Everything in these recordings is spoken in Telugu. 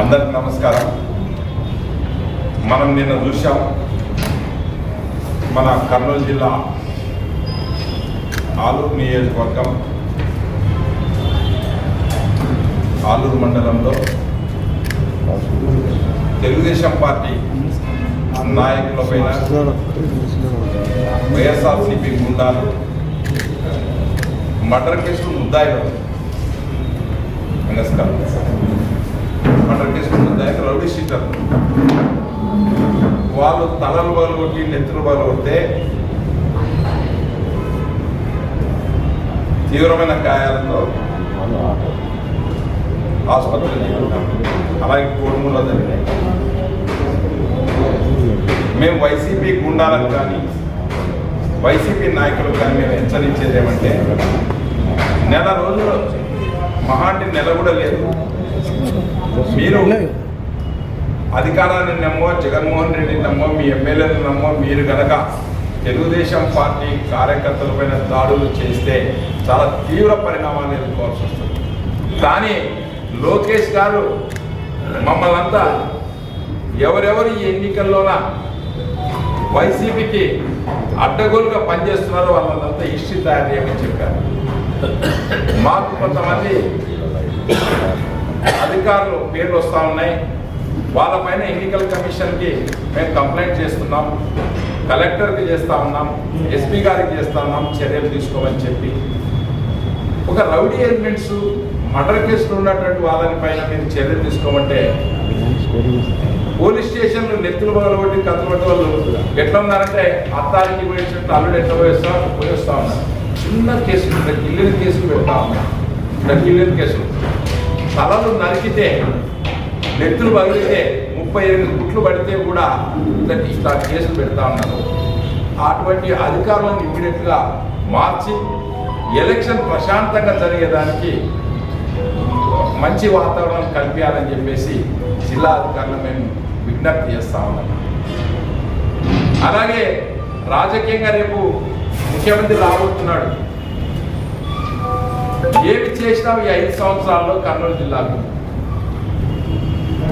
అందరికి నమస్కారం. మనం నిన్న చూసాం మన కర్నూలు జిల్లా ఆలూరు నియోజకవర్గం ఆలూరు మండలంలో తెలుగుదేశం పార్టీ నాయకుల పైన వైఎస్ఆర్సీపీ గుండాలు మర్డర్ కేసులు ముద్దాయిలు నమస్కారం. మర్డర్ కేసులు ముద్దాయిలు రౌడీ షీటర్. వాళ్ళు తలలు బలు కొట్టి నెత్తులు బలు కొడితే తీవ్రమైన గాయాలతో ఆసుపత్రిలో అలాగే కోడుమూలో జరిగినాయి మేము వైసీపీ గుండాలకు కానీ వైసీపీ నాయకులకు కానీ మేము హెచ్చరించేది ఏమంటే నెల రోజులు మహాంటి నెల కూడా లేదు. మీరు అధికారాన్ని నమ్మో జగన్మోహన్ రెడ్డిని నమ్మో మీ ఎమ్మెల్యేలను నమ్మో మీరు కనుక తెలుగుదేశం పార్టీ కార్యకర్తలపైన దాడులు చేస్తే చాలా తీవ్ర పరిణామాలు ఎదుర్కోవాల్సి వస్తుంది. కానీ లోకేష్ గారు మమ్మల్ని అంతా ఎవరెవరు ఈ ఎన్నికల్లోన వైసీపీకి అడ్డగోలుగా పనిచేస్తున్నారో వాళ్ళంతా హిస్టరీ తయారు చేయమని చెప్పారు. మాకు కొంతమంది అధికారులు పేర్లు వస్తూ ఉన్నాయి. వాళ్ళపైన ఎన్నికల కమిషన్కి మేము కంప్లైంట్ చేస్తున్నాం. కలెక్టర్కి చేస్తూ ఉన్నాం. ఎస్పీ గారికి చేస్తా ఉన్నాం. చర్యలు తీసుకోమని చెప్పి. ఒక రౌడీ ఎలిమెంట్స్ మర్డర్ కేసులు ఉన్నటువంటి వాళ్ళని పైన మీరు చర్యలు తీసుకోమంటే పోలీస్ స్టేషన్ నెత్తులు పగలబట్టి కథలు పట్టి వాళ్ళు ఎట్లా ఉన్నారంటే అత్తారికి పోయేసినట్టు అల్లుడు ఎట్లా పోయేస్తా పోయేస్తా ఉన్నారు. చిన్న కేసులు ఇట్లా గిల్లిన కేసులు పెడతా ఉన్నారు. ఇట్లా గిల్లిన కేసులు. తలలు నరికితే నెత్తులు పగిలితే ముప్పై ఎనిమిది గుట్లు పడితే కూడా ఇట్లా ఇట్లా కేసులు పెడతా ఉన్నారు. అటువంటి అధికారులను ఇమ్మీడియట్గా మార్చి ఎలక్షన్ ప్రశాంతంగా జరిగేదానికి మంచి వాతావరణం కల్పించాలని చెప్పేసి జిల్లా అధికారులు మేము విజ్ఞప్తి చేస్తా ఉన్నాం. అలాగే రాజకీయంగా రేపు ముఖ్యమంత్రి రాబోతున్నాడు. ఏమి చేసినావు ఈ ఐదు సంవత్సరాల్లో కర్నూలు జిల్లాకు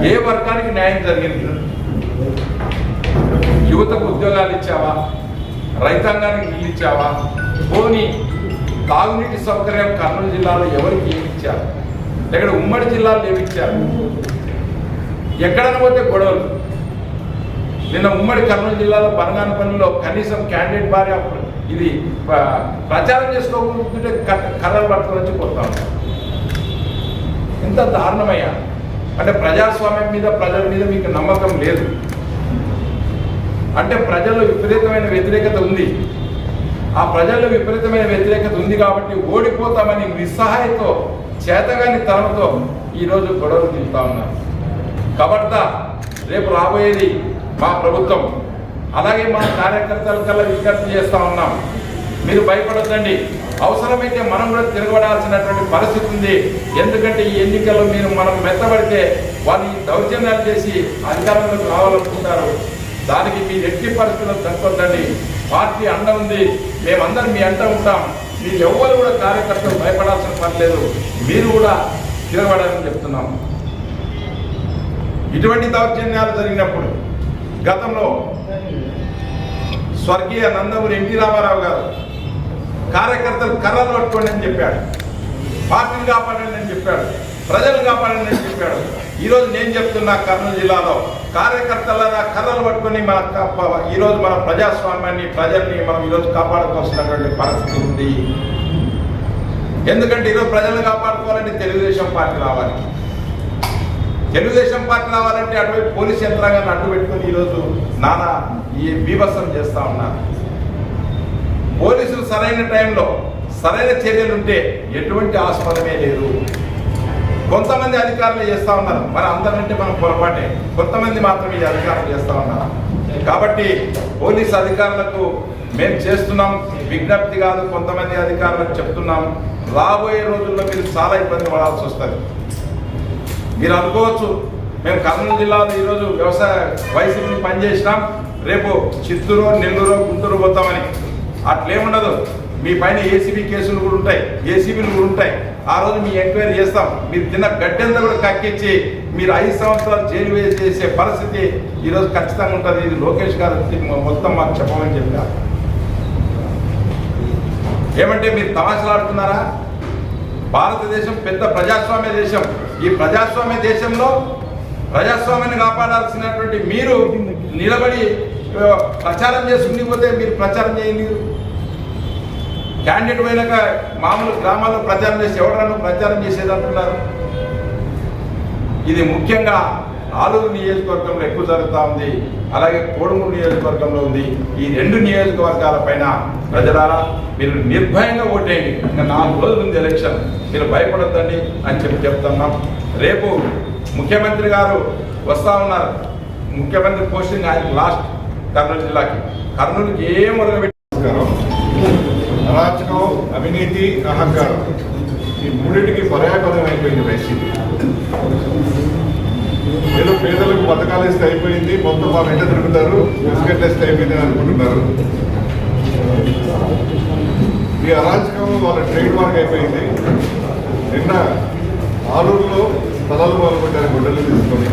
ఏ వర్గానికి న్యాయం జరిగింది? యువతకు ఉద్యోగాలు ఇచ్చావా? రైతాంగానికి ఇల్లు ఇచ్చావా? పోనీ తాగునీటి సౌకర్యం కర్నూలు జిల్లాలో ఎవరికి ఏమిచ్చారు ఇక్కడ ఉమ్మడి జిల్లాలో ఏమిచ్చారు ఎక్కడైనా పోతే గొడవలు. నిన్న ఉమ్మడి కర్నూలు జిల్లాలో బనగానపల్లిలో కనీసం క్యాండిడేట్ భార్య ఇది ప్రచారం చేసుకోకుంటే క- కర్రలు పట్టుకొని వచ్చి పోతా ఉంటారు ఎంత దారుణమయ్యా. అంటే ప్రజాస్వామ్యం మీద ప్రజల మీద మీకు నమ్మకం లేదు. అంటే ప్రజల్లో విపరీతమైన వ్యతిరేకత ఉంది. ఆ ప్రజల్లో విపరీతమైన వ్యతిరేకత ఉంది కాబట్టి ఓడిపోతామని నిస్సహాయతో చేతగాని తనతో ఈరోజు గొడవలు దిగుతా ఉన్నారు. కాబట్టి రేపు రాబోయేది మా ప్రభుత్వం. అలాగే మా కార్యకర్తల కల్లా విజ్ఞప్తి చేస్తా ఉన్నాం. మీరు భయపడొద్దండి. అవసరమైతే మనం కూడా తిరగబడాల్సినటువంటి పరిస్థితి ఉంది. ఎందుకంటే ఈ ఎన్నికల్లో మీరు మనం మెత్తబడితే వాళ్ళు దౌర్జన్యాలు చేసి అధికారంలోకి రావాలనుకుంటారు. దానికి మీ ఎట్టి పరిస్థితుల్లో తగ్గొద్దండి పార్టీ అండ ఉంది. మేమందరం మీ అంట ఉంటాం. మీరు ఎవ్వరు కూడా కార్యకర్తలు భయపడాల్సిన పని లేదు. మీరు కూడా తిరగబడాలని చెప్తున్నాం. ఇటువంటి దౌర్జన్యాలు జరిగినప్పుడు గతంలో స్వర్గీయ నందమూరి ఎన్టీ రామారావు గారు కార్యకర్తలు కర్రలు పట్టుకోండి అని చెప్పాడు. పార్టీని కాపాడండి అని చెప్పాడు. ప్రజలు కాపాడండి అని చెప్పాడు. ఈరోజు నేను చెప్తున్నా కర్నూలు జిల్లాలో కార్యకర్తల కర్రలు పట్టుకొని మన ఈరోజు మన ప్రజాస్వామ్యాన్ని ప్రజల్ని మనం ఈరోజు కాపాడుకోవాల్సినటువంటి పరిస్థితి ఉంది. ఎందుకంటే ఈరోజు ప్రజలను కాపాడుకోవాలంటే తెలుగుదేశం పార్టీ రావాలి. తెలుగుదేశం పార్టీ రావాలంటే అటువైపు పోలీస్ యంత్రాంగాన్ని అడ్డు పెట్టుకుని ఈరోజు నానా ఈ బీభత్సం చేస్తా ఉన్నారు. పోలీసులు సరైన టైంలో సరైన చర్యలు ఉంటే ఎటువంటి ఆస్పదమే లేదు. కొంతమంది అధికారులు చేస్తా ఉన్నారు. మరి అందరంటే మనం పొరపాటే. కొంతమంది మాత్రమే ఈ అధికారులు చేస్తా ఉన్నారు. కాబట్టి పోలీస్ అధికారులకు మేము చేస్తున్నాం. విజ్ఞప్తి కాదు కొంతమంది అధికారులకు చెప్తున్నాం. రాబోయే రోజుల్లో మీరు చాలా ఇబ్బంది పడాల్సి వస్తుంది. మీరు అనుకోవచ్చు మేము కర్నూలు జిల్లాలో ఈరోజు వ్యవసాయ వైసీపీ పనిచేసినాం. రేపు చిత్తూరు నెల్లూరు గుంటూరు పోతామని. అట్లేముండదు. మీ పైన ఏసీబీ కేసులు కూడా ఉంటాయి. ఏసీబీలు కూడా ఉంటాయి. ఆ రోజు మీ ఎంక్వైరీ చేస్తాం. మీరు తిన్న గడ్డంతా కూడా కక్కించి మీరు ఐదు సంవత్సరాలు జైలు వేసి చేసే పరిస్థితి ఈరోజు ఖచ్చితంగా ఉంటుంది. ఇది లోకేష్ గారు మొత్తం మాకు చెప్పమని చెప్పారు ఏమంటే మీరు తమాషలాడుతున్నారా భారతదేశం పెద్ద ప్రజాస్వామ్య దేశం. ఈ ప్రజాస్వామ్య దేశంలో ప్రజాస్వామ్యాన్ని కాపాడాల్సినటువంటి మీరు నిలబడి ప్రచారం చేసుకుని పోతే మీరు ప్రచారం చేయండి క్యాండిడేట్ పోయినాక మామూలు గ్రామాల్లో ప్రచారం చేసి ఎవరన్నా ప్రచారం చేసేదంటున్నారు? ఇది ముఖ్యంగా ఆలూరు నియోజకవర్గంలో ఎక్కువ జరుగుతూ ఉంది. అలాగే కోడుమూరు నియోజకవర్గంలో ఉంది. ఈ రెండు నియోజకవర్గాల పైన ప్రజలారా మీరు నిర్భయంగా ఓటేయండి. ఇంకా నాలుగు రోజులు ఉంది ఎలక్షన్. మీరు భయపడొద్దండి అని చెప్పి చెప్తున్నాం. రేపు ముఖ్యమంత్రి గారు వస్తా ఉన్నారు. ముఖ్యమంత్రి పోస్టింగ్ ఆయన లాస్ట్ కర్నూలు జిల్లాకి. కర్నూలుకి ఏం ఉరగబెట్టి అరాచకం అవినీతి అహంకారం. ఈ మూడింటికి పర్యాపదం అయిపోయింది వైసీపీ. ఏదో పేదలకు పథకాలు ఇస్తే అయిపోయింది మొత్తం మా వెంట తిరుగుతారు బిస్కెట్లు ఇస్తే అయిపోయింది అనుకుంటున్నారు. ఈ అరాచకం వాళ్ళ ట్రేడ్ మార్క్ అయిపోయింది. నిన్న ఆలూరులో స్థలాలు పాల్గొట్టారు గుడ్డలు తీసుకొని.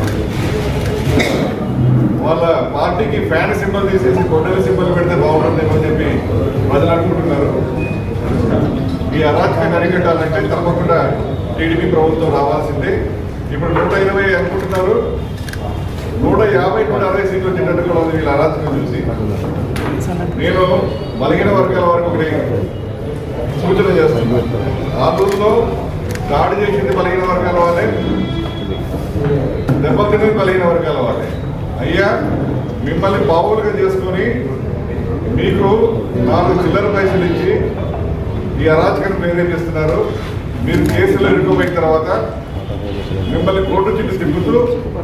వాళ్ళ పార్టీకి ఫ్యాన్ సింబల్ తీసేసి గొడ్డల సింబల్ పెడితే బాగుంటుందేమో అని చెప్పి ప్రజలు అనుకుంటున్నారు. ఈ అరాచకాన్ని అరికట్టాలంటే తప్పకుండా టీడీపీ ప్రభుత్వం రావాల్సిందే. ఇప్పుడు నూట ఇరవై అనుకుంటున్నారు. నూట యాభై నూట అరవై సీట్లు వచ్చినట్టు కూడా ఉంది వీళ్ళ అరాచకం చూసి. నేను బలహీన వర్గాల వరకు ఒకటి సూచన చేస్తున్నాను ఆంధ్రలో దాడి చేసింది బలహీన వర్గాల వాళ్ళే దెబ్బతిన్నది బలహీన వర్గాల వాళ్ళే. అయ్యా మిమ్మల్ని బావులుగా చేసుకొని మీకు నాలుగు చిల్లర పైసలు ఇచ్చి ఈ అరాచకను ప్రేరేపిస్తున్నారు మీరు కేసులో ఎదుర్కోపోయిన తర్వాత మిమ్మల్ని కోర్టు చుట్టూ తిప్పుతూ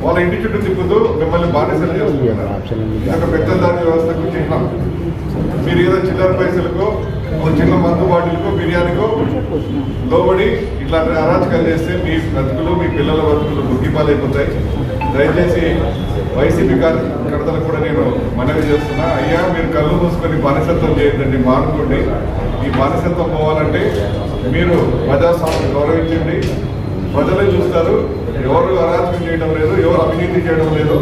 వాళ్ళ ఇంటి చుట్టూ తిప్పుతూ మిమ్మల్ని బానిసలు చేస్తున్నారు పెద్ద దాని వ్యవస్థకు చిహ్నం. మీరు ఏదో చిల్లర పైసలకు ఒక చిన్న మందు బాటిల్కో బిర్యానీకో లోబడి ఇట్లాంటి అరాచకాలు చేస్తే మీ బ్రతుకులు మీ పిల్లల బ్రతుకులు బుద్ధిపాలైపోతాయి. దయచేసి వైసీపీ కార్యకర్తలు కూడా నేను మనవి చేస్తున్నా. అయ్యా మీరు కళ్ళు మూసుకొని బానిసత్వం చేయొద్దండి మానుకోండి. ఈ బానిసత్వం పోవాలంటే మీరు ప్రజాస్వామ్యం గౌరవించండి. ప్రజలే చూస్తారు ఎవరు అరాచకం చేయడం లేదు ఎవరు అవినీతి చేయడం లేదు.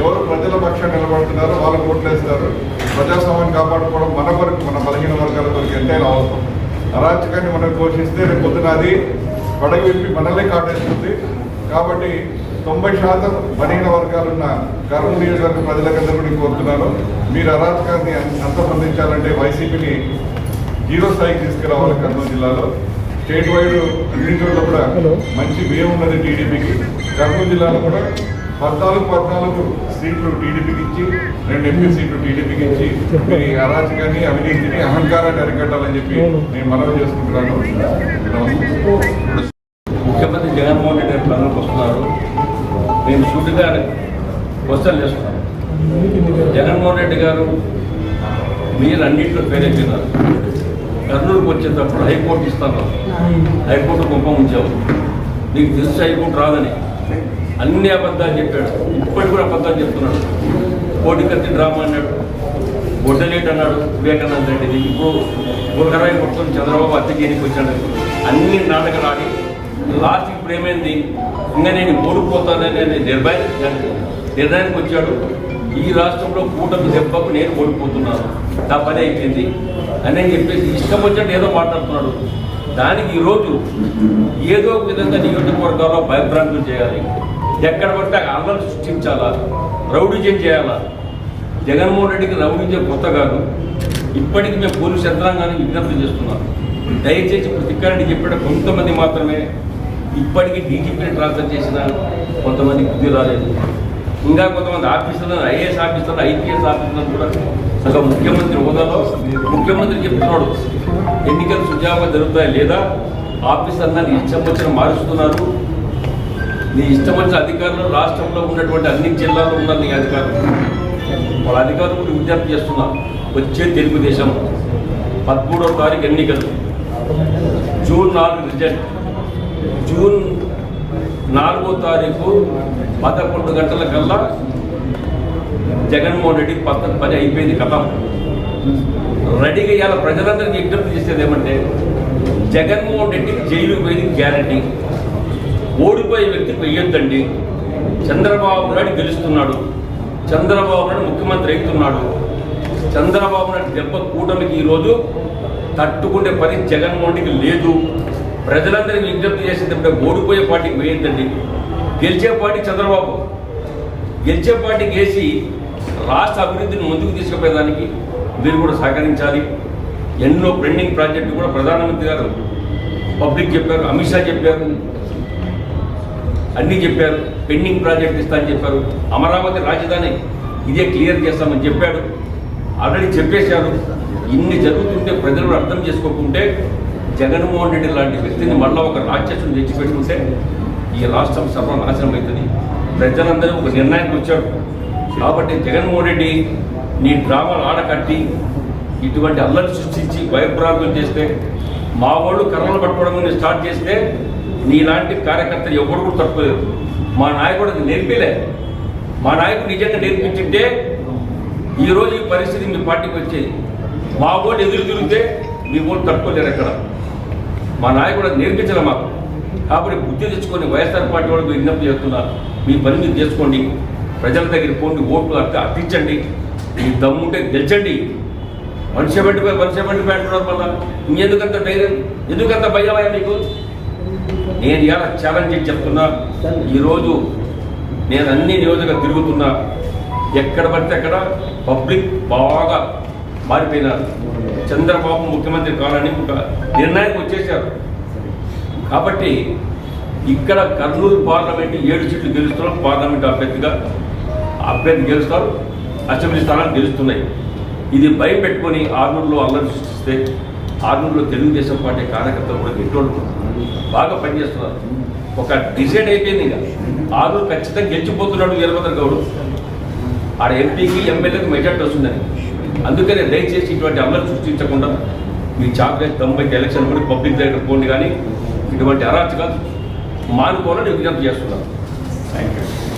ఎవరు ప్రజల పక్షాన్ని నిలబడుతున్నారో వాళ్ళకు ఓట్లేస్తారు. ప్రజాస్వామ్యాన్ని కాపాడుకోవడం మన వరకు మన బలహీన వర్గాల వరకు ఎంతైనా అవసరం. అరాచకాన్ని మనం పోషిస్తే రేపు పొద్దున అది పడగ విప్పి మనల్ని కాటేస్తుంది. కాబట్టి తొంభై శాతం బలహీన వర్గాలున్న కర్నూలు నియోజకవర్గ ప్రజలకందరూ కూడా కోరుతున్నాను. మీరు అరాచకాన్ని అంతమందించాలంటే వైసీపీని జీరో స్థాయికి తీసుకురావాలి కర్నూలు జిల్లాలో. స్టేట్ వైడ్ అన్ని చోట్ల కూడా మంచి వ్యయం ఉన్నది టీడీపీకి. కర్నూలు జిల్లాలో కూడా పద్నాలుగు పద్నాలుగు సీట్లు టీడీపీకి ఇచ్చి రెండు ఎంపీ సీట్లు టీడీపీకి ఇచ్చి మీరు ఈ అరాచకాన్ని అవినీతిని అహంకారాన్ని అరికట్టాలని చెప్పి నేను మనవి చేసుకుంటున్నాను. ముఖ్యమంత్రి జగన్మోహన్ రెడ్డి ప్రజలకు వస్తున్నారు. మేము సూటిగా క్వశ్చన్ చేస్తున్నాం. జగన్మోహన్ రెడ్డి గారు మీరు అన్నింటిలో ప్రేరేపినారు అయిపోయినారు కర్నూలుకు వచ్చేటప్పుడు హైకోర్టు ఇస్తాను. హైకోర్టు కుంభం ఉంచావు. నీకు తెలిసి హైకోర్టు రాదని. అన్ని అబద్ధాలు చెప్పాడు. ఇప్పటికి కూడా అబద్ధాలు చెప్తున్నాడు. కోటి కత్తి డ్రామా అన్నాడు. గొడ్డలేట్ అన్నాడు వివేకానంద రెడ్డిది ఇప్పుడు గురకరాయి కొట్టుకుని చంద్రబాబు అద్దెకి వచ్చాడు. అన్ని నాటకాలు ఆడి లాస్ట్ ఇప్పుడు ఏమైంది ఇంకా నేను ఓడిపోతానని నిర్భయం నిర్ణయానికి వచ్చాడు. ఈ రాష్ట్రంలో కూటమి దెబ్బకు నేను ఓడిపోతున్నాను. నా పని అయిపోయింది. అని చెప్పేసి ఇష్టం వచ్చినట్టు ఏదో మాట్లాడుతున్నాడు. దానికి ఈరోజు ఏదో ఒక విధంగా నియోజకవర్గాల్లో భయభ్రాంతులు చేయాలి. ఎక్కడ పడితే అక్కడ సృష్టించాలా? రౌడిజం చేయాలా? జగన్మోహన్ రెడ్డికి రౌడిజం కొత్త కాదు. ఇప్పటికి మేము పోలీసు యంత్రాంగాన్ని విజ్ఞప్తి చేస్తున్నాం. దయచేసి ఇప్పుడు చెప్పిన కొంతమంది మాత్రమే ఇప్పటికీ డీజీపీని ట్రాన్స్ఫర్ చేసిన కొంతమంది బుద్ధి రాలేదు. ఇంకా కొంతమంది ఆఫీసర్లు ఐఏఎస్ ఆఫీసర్లు ఐపీఎస్ ఆఫీసర్లు కూడా సగం ముఖ్యమంత్రి హోదాలో ముఖ్యమంత్రి చెప్తున్నాడు. ఎన్నికలు సుజావుగా జరుగుతాయి లేదా? ఆఫీసర్లను నీ ఇష్టం వచ్చిన మారుస్తున్నారు. నీ ఇష్టం వచ్చిన అధికారులు రాష్ట్రంలో ఉన్నటువంటి అన్ని జిల్లాల్లో ఉన్నారు నీ అధికారులు. వాళ్ళ అధికారులు కూడా విజ్ఞప్తి చేస్తున్నా వచ్చే తెలుగుదేశం పదమూడవ తారీఖు ఎన్నికలు. జూన్ నాలుగు రిజల్ట్. జూన్ నాలుగో తారీఖు పదకొండు గంటల కల్లా జగన్మోహన్ రెడ్డి పద పని అయిపోయింది కథ రెడీగా ఇవాళ ప్రజలందరికీ విజ్ఞప్తి చేసేది ఏమంటే జగన్మోహన్ రెడ్డికి జైలు పోయింది గ్యారంటీ. ఓడిపోయే వ్యక్తి వెయ్యొద్దండి చంద్రబాబు నాయుడు గెలుస్తున్నాడు. చంద్రబాబు నాయుడు ముఖ్యమంత్రి అవుతున్నాడు. చంద్రబాబు నాయుడు దెబ్బ కూటమికి ఈరోజు తట్టుకునే పని జగన్మోహన్ రెడ్డికి లేదు. ప్రజలందరికీ విజ్ఞప్తి చేసేటప్పుడు ఓడిపోయే పార్టీకి వేయద్దండి గెలిచే పార్టీ చంద్రబాబు. గెలిచే పార్టీ గేసి రాష్ట్ర అభివృద్ధిని ముందుకు తీసుకుపోయేదానికి మీరు కూడా సహకరించాలి. ఎన్నో పెండింగ్ ప్రాజెక్టు కూడా ప్రధానమంత్రి గారు పబ్లిక్ చెప్పారు అమిత్ షా చెప్పారు అన్నీ చెప్పారు. పెండింగ్ ప్రాజెక్ట్ ఇస్తానని చెప్పారు. అమరావతి రాజధాని ఇదే క్లియర్ చేస్తామని చెప్పాడు. ఆల్రెడీ చెప్పేశారు. ఇన్ని జరుగుతుంటే ప్రజలు అర్థం చేసుకోకుంటే జగన్మోహన్ రెడ్డి లాంటి వ్యక్తిని మళ్ళీ ఒక రాక్షసుని తెచ్చిపెట్టుకుంటే ఈ రాష్ట్రం సర్వనాశనం అవుతుంది. ప్రజలందరూ ఒక నిర్ణయానికి వచ్చారు. కాబట్టి జగన్మోహన్ రెడ్డి నీ డ్రామాలు ఆడకట్టి ఇటువంటి అల్లరి సృష్టించి భయభ్రాంతులు చేస్తే మా వాళ్ళు కర్రలు పట్టుకోవడం స్టార్ట్ చేస్తే నీలాంటి కార్యకర్తలు ఎవరు కూడా తట్టుకోలేరు. మా నాయకుడు అది నేర్పిలే. మా నాయకుడు నిజంగా నేర్పించింటే ఈరోజు ఈ పరిస్థితి మీ పార్టీకి వచ్చేది. మా ఓటు ఎదురు తిరిగితే మీ ఓటు తట్టుకోలేరు ఎక్కడ? మా నాయకుడు నేర్పించలే మాకు. కాబట్టి బుద్ధి తెచ్చుకొని వైఎస్ఆర్ పార్టీ వాళ్ళు విజ్ఞప్తి చేస్తున్నారు. మీ పని మీరు చేసుకోండి. ప్రజల దగ్గర పోండి ఓట్లు అర్థ అర్థించండి మీ దమ్ముంటే గెలిచండి. మనిషి పెట్టిపోయి మనిషి పెట్టిపోయి అంటున్నారు మళ్ళా. ఇంకెందుకంత ధైర్యం? ఎందుకంత భయమయ్యా మీకు? నేను ఇలా ఛాలెంజ్ చెప్తున్నా. ఈరోజు నేను అన్ని నియోజకవర్గాలు తిరుగుతున్నా. ఎక్కడ పడితే అక్కడ పబ్లిక్ బాగా మారిపోయినారు చంద్రబాబు ముఖ్యమంత్రి కావాలని ఒక నిర్ణయానికి వచ్చేసారు కాబట్టి ఇక్కడ కర్నూలు పార్లమెంట్ ఏడు సీట్లు గెలుస్తున్నాం. పార్లమెంట్ అభ్యర్థిగా అభ్యర్థి గెలుస్తారు. అసెంబ్లీ స్థానాలు గెలుస్తున్నాయి. ఇది భయం పెట్టుకొని ఆర్మూర్లో అల్లరి సృష్టిస్తే ఆర్మూర్లో తెలుగుదేశం పార్టీ కార్యకర్తలు కూడా ఎటువంటి బాగా పనిచేస్తున్నారు. ఒక డిసైడ్ అయిపోయింది ఇంకా. ఆర్నూరు ఖచ్చితంగా గెలిచిపోతున్నాడు వీరభద్ర గౌడ్. ఆడ ఎంపీకి ఎమ్మెల్యేకి మెజార్టీ వస్తుందని. అందుకనే దయచేసి ఇటువంటి అమలు సృష్టించకుండా మీ చాక్లెట్ తొంభై ఎలక్షన్ కూడా పబ్లిక్ దగ్గర పోండి కానీ ఇటువంటి అరాచకాలు మానుకోవాలని విజ్ఞప్తి చేస్తున్నాను. Thank you